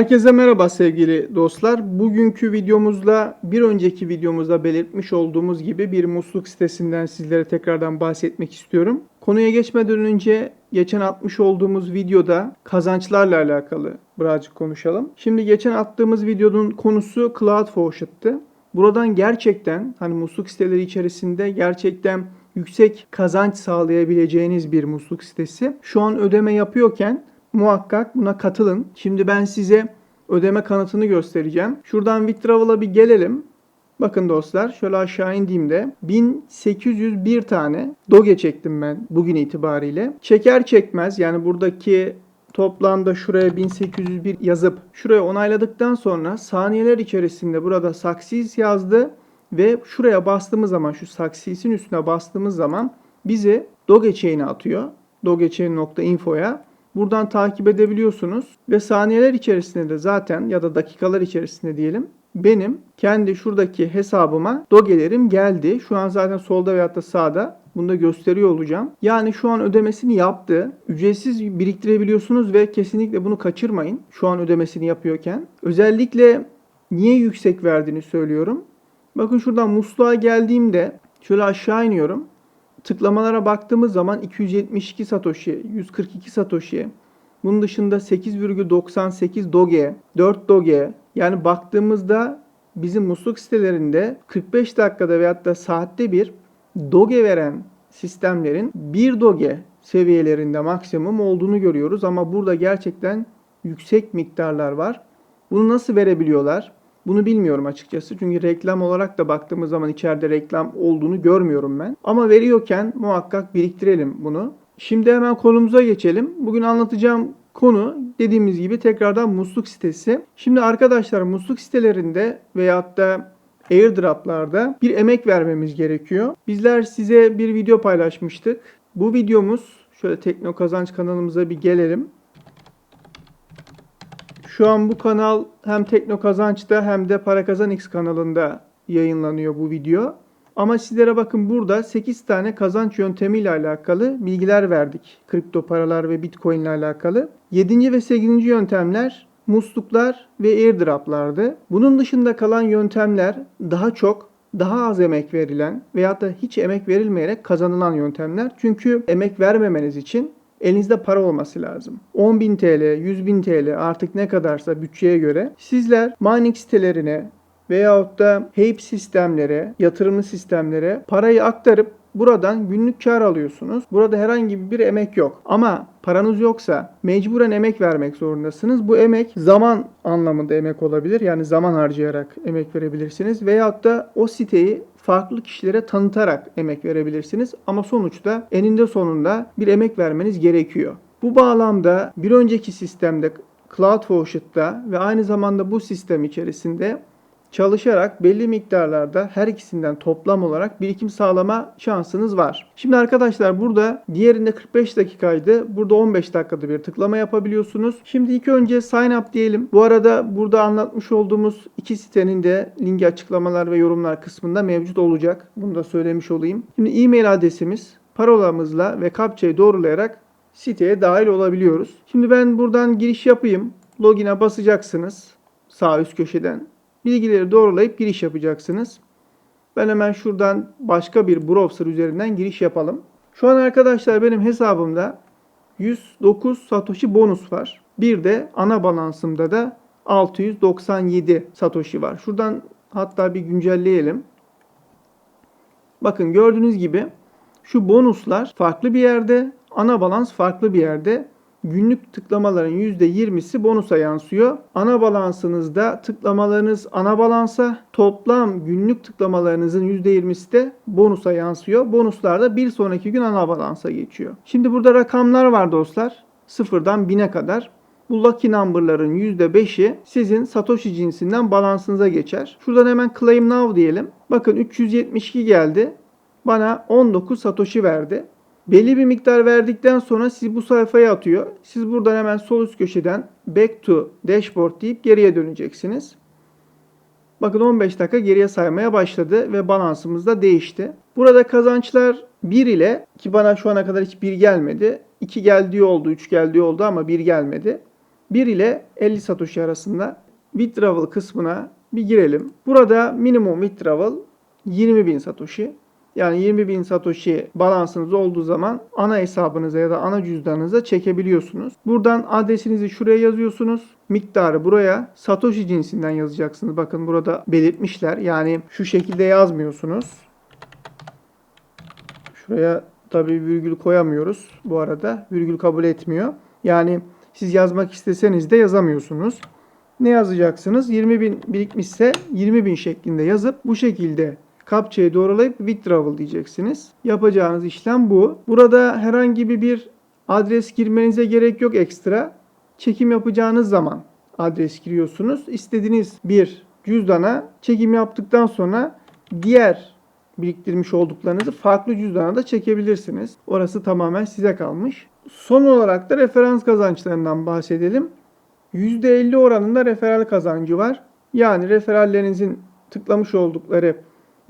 Herkese merhaba sevgili dostlar. Bugünkü videomuzda bir önceki videomuzda belirtmiş olduğumuz gibi bir musluk sitesinden sizlere tekrardan bahsetmek istiyorum. Konuya geçmeden önce geçen atmış olduğumuz videoda kazançlarla alakalı birazcık konuşalım. Şimdi geçen attığımız videonun konusu CloudForsched'tı. Buradan gerçekten hani musluk siteleri içerisinde gerçekten yüksek kazanç sağlayabileceğiniz bir musluk sitesi. Şu an ödeme yapıyorken muhakkak buna katılın. Şimdi ben size ödeme kanıtını göstereceğim. Şuradan Withdrawal'a bir gelelim. Bakın dostlar şöyle aşağı indiğimde 1801 tane doge çektim ben bugün itibariyle. Çeker çekmez yani buradaki toplamda şuraya 1801 yazıp şuraya onayladıktan sonra saniyeler içerisinde burada Success yazdı ve şuraya bastığımız zaman şu Success'in üstüne bastığımız zaman bizi Dogechain'e atıyor. Dogechain.info'ya. Buradan takip edebiliyorsunuz ve saniyeler içerisinde de zaten ya da dakikalar içerisinde diyelim benim kendi şuradaki hesabıma dogelerim geldi. Şu an zaten solda veyahut da sağda bunu da gösteriyor olacağım. Yani şu an ödemesini yaptı. Ücretsiz biriktirebiliyorsunuz ve kesinlikle bunu kaçırmayın. Şu an ödemesini yapıyorken. Özellikle niye yüksek verdiğini söylüyorum. Bakın şuradan musluğa geldiğimde şöyle aşağı iniyorum tıklamalara baktığımız zaman 272 Satoshi, 142 Satoshi, bunun dışında 8,98 Doge, 4 Doge. Yani baktığımızda bizim musluk sitelerinde 45 dakikada veyahut da saatte bir Doge veren sistemlerin 1 Doge seviyelerinde maksimum olduğunu görüyoruz. Ama burada gerçekten yüksek miktarlar var. Bunu nasıl verebiliyorlar? Bunu bilmiyorum açıkçası. Çünkü reklam olarak da baktığımız zaman içeride reklam olduğunu görmüyorum ben. Ama veriyorken muhakkak biriktirelim bunu. Şimdi hemen konumuza geçelim. Bugün anlatacağım konu dediğimiz gibi tekrardan musluk sitesi. Şimdi arkadaşlar musluk sitelerinde veyahut da airdroplarda bir emek vermemiz gerekiyor. Bizler size bir video paylaşmıştık. Bu videomuz şöyle Tekno Kazanç kanalımıza bir gelelim. Şu an bu kanal hem Tekno Kazanç'ta hem de Para Kazan X kanalında yayınlanıyor bu video. Ama sizlere bakın burada 8 tane kazanç yöntemiyle alakalı bilgiler verdik. Kripto paralar ve Bitcoin ile alakalı. 7. ve 8. yöntemler musluklar ve airdroplardı. Bunun dışında kalan yöntemler daha çok daha az emek verilen veyahut da hiç emek verilmeyerek kazanılan yöntemler. Çünkü emek vermemeniz için elinizde para olması lazım. 10.000 TL, 100.000 TL artık ne kadarsa bütçeye göre sizler mining sitelerine veyahut da HEIP sistemlere, yatırımlı sistemlere parayı aktarıp buradan günlük kar alıyorsunuz. Burada herhangi bir emek yok. Ama paranız yoksa mecburen emek vermek zorundasınız. Bu emek zaman anlamında emek olabilir. Yani zaman harcayarak emek verebilirsiniz. Veyahut da o siteyi farklı kişilere tanıtarak emek verebilirsiniz. Ama sonuçta eninde sonunda bir emek vermeniz gerekiyor. Bu bağlamda bir önceki sistemde CloudForsched'da ve aynı zamanda bu sistem içerisinde çalışarak belli miktarlarda her ikisinden toplam olarak birikim sağlama şansınız var. Şimdi arkadaşlar burada diğerinde 45 dakikaydı. Burada 15 dakikada bir tıklama yapabiliyorsunuz. Şimdi ilk önce sign up diyelim. Bu arada burada anlatmış olduğumuz iki sitenin de linki açıklamalar ve yorumlar kısmında mevcut olacak. Bunu da söylemiş olayım. Şimdi e-mail adresimiz parolamızla ve kapçayı doğrulayarak siteye dahil olabiliyoruz. Şimdi ben buradan giriş yapayım. Login'e basacaksınız sağ üst köşeden bilgileri doğrulayıp giriş yapacaksınız. Ben hemen şuradan başka bir browser üzerinden giriş yapalım. Şu an arkadaşlar benim hesabımda 109 Satoshi bonus var. Bir de ana balansımda da 697 Satoshi var. Şuradan hatta bir güncelleyelim. Bakın gördüğünüz gibi şu bonuslar farklı bir yerde, ana balans farklı bir yerde günlük tıklamaların %20'si bonusa yansıyor. Ana balansınızda tıklamalarınız ana balansa, toplam günlük tıklamalarınızın %20'si de bonusa yansıyor. Bonuslar da bir sonraki gün ana balansa geçiyor. Şimdi burada rakamlar var dostlar. Sıfırdan 1000'e kadar. Bu lucky number'ların %5'i sizin Satoshi cinsinden balansınıza geçer. Şuradan hemen claim now diyelim. Bakın 372 geldi. Bana 19 Satoshi verdi. Belli bir miktar verdikten sonra sizi bu sayfaya atıyor. Siz buradan hemen sol üst köşeden back to dashboard deyip geriye döneceksiniz. Bakın 15 dakika geriye saymaya başladı ve balansımız da değişti. Burada kazançlar 1 ile ki bana şu ana kadar hiç 1 gelmedi. 2 geldiği oldu, 3 geldiği oldu ama 1 gelmedi. 1 ile 50 Satoshi arasında withdrawal kısmına bir girelim. Burada minimum withdrawal 20.000 Satoshi. Yani 20.000 Satoshi balansınız olduğu zaman ana hesabınıza ya da ana cüzdanınıza çekebiliyorsunuz. Buradan adresinizi şuraya yazıyorsunuz. Miktarı buraya Satoshi cinsinden yazacaksınız. Bakın burada belirtmişler. Yani şu şekilde yazmıyorsunuz. Şuraya tabii virgül koyamıyoruz bu arada. Virgül kabul etmiyor. Yani siz yazmak isteseniz de yazamıyorsunuz. Ne yazacaksınız? 20 bin birikmişse 20 bin şeklinde yazıp bu şekilde kapçayı doğrulayıp withdrawal diyeceksiniz. Yapacağınız işlem bu. Burada herhangi bir adres girmenize gerek yok ekstra. Çekim yapacağınız zaman adres giriyorsunuz. İstediğiniz bir cüzdana çekim yaptıktan sonra diğer biriktirmiş olduklarınızı farklı cüzdana da çekebilirsiniz. Orası tamamen size kalmış. Son olarak da referans kazançlarından bahsedelim. %50 oranında referal kazancı var. Yani referallerinizin tıklamış oldukları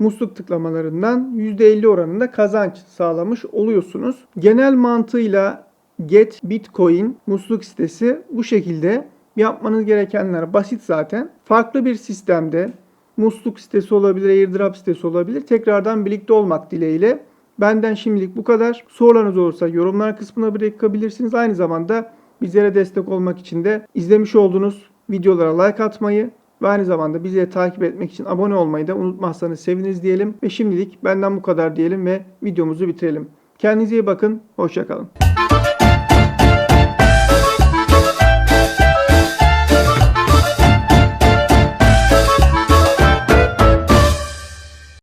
musluk tıklamalarından %50 oranında kazanç sağlamış oluyorsunuz. Genel mantığıyla Get Bitcoin musluk sitesi bu şekilde yapmanız gerekenler basit zaten. Farklı bir sistemde musluk sitesi olabilir, airdrop sitesi olabilir. Tekrardan birlikte olmak dileğiyle. Benden şimdilik bu kadar. Sorularınız olursa yorumlar kısmına bırakabilirsiniz. Aynı zamanda bizlere destek olmak için de izlemiş olduğunuz videolara like atmayı ve aynı zamanda bizleri takip etmek için abone olmayı da unutmazsanız seviniriz diyelim. Ve şimdilik benden bu kadar diyelim ve videomuzu bitirelim. Kendinize iyi bakın. Hoşçakalın.